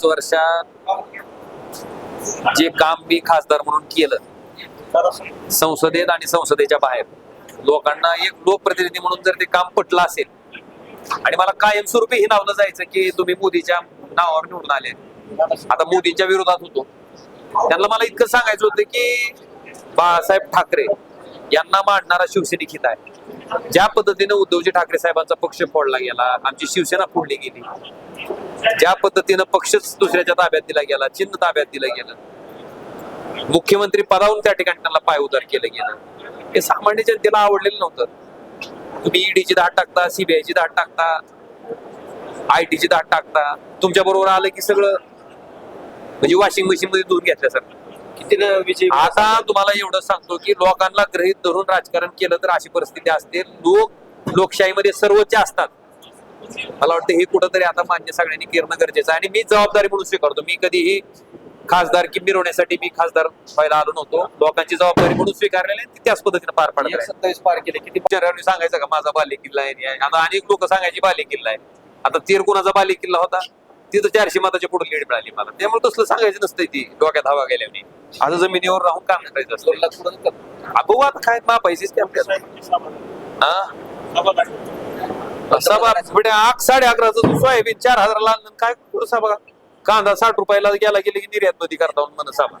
पाच वर्षात जे काम मी खासदार म्हणून केलं संसदेत आणि संसदेच्या बाहेर. लोकांना एक लोकप्रतिनिधी म्हणून जर ते काम पटलं असेल आणि मला कायमस्वरूपी हे नावलं जायचं की तुम्ही मोदीच्या नावावर निवडून आले. आता मोदींच्या विरोधात होतो. त्यांना मला इतकं सांगायचं होतं की बाळासाहेब ठाकरे यांना मांडणारा शिवसैनिक हित आहे. ज्या पद्धतीने उद्धवजी ठाकरे साहेबांचा पक्ष फोडला गेला आमची शिवसेना फोडली गेली. ज्या पद्धतीनं पक्षच दुसऱ्याच्या ताब्यात दिला गेला चिन्ह ताब्यात दिलं गेलं. मुख्यमंत्री पदावरून त्या ठिकाणी त्यांना पाय उदार केलं गेलं. हे सामान्य जनतेला आवडलेलं नव्हतं. तुम्ही ईडीची धाड टाकता सीबीआयची धाड टाकता आयटीची धाड टाकता. तुमच्या बरोबर आलं की सगळं म्हणजे वॉशिंग मशीन मध्ये धुवून घेतल्यासारखं. आता तुम्हाला एवढं सांगतो की लोकांना गृहित धरून राजकारण केलं तर अशी परिस्थिती असते. लोक लोकशाहीमध्ये सर्वोच्च असतात. मला वाटतं हे कुठंतरी आता मान्य सगळ्यांनी करणं गरजेचं आहे आणि मी जबाबदारी म्हणून स्वीकारतो मी कधीही खासदार की मिरवण्यासाठी मी खासदार व्हायला आलो नव्हतो लोकांची जबाबदारी म्हणून स्वीकारलेली आहे ती त्याच पद्धतीने पार पाडत. सत्तावीस पार केले किती सांगायचं का माझा बाले किल्ला आहे आता अनेक लोक सांगायची बाले किल्ला आहे आता तीर कोणाचा बाले किल्ला होता तिथं चारशे मताच्या पुढे लीड मिळाली मला त्यामुळे तसलं सांगायचं नसतं ती डोक्यात हवा गेल्याने आता जमिनीवर राहून काम करायचं असतं बघू आता काय मा पैसेच कॅम्प हा सभा म्हणजे आग साडे अकराचं सोयाबीन चार हजाराला आणलं. काय कुठं सभा कांदा साठ रुपयाला गेला गेले की निर्यात मध्ये करता म्हणून सभा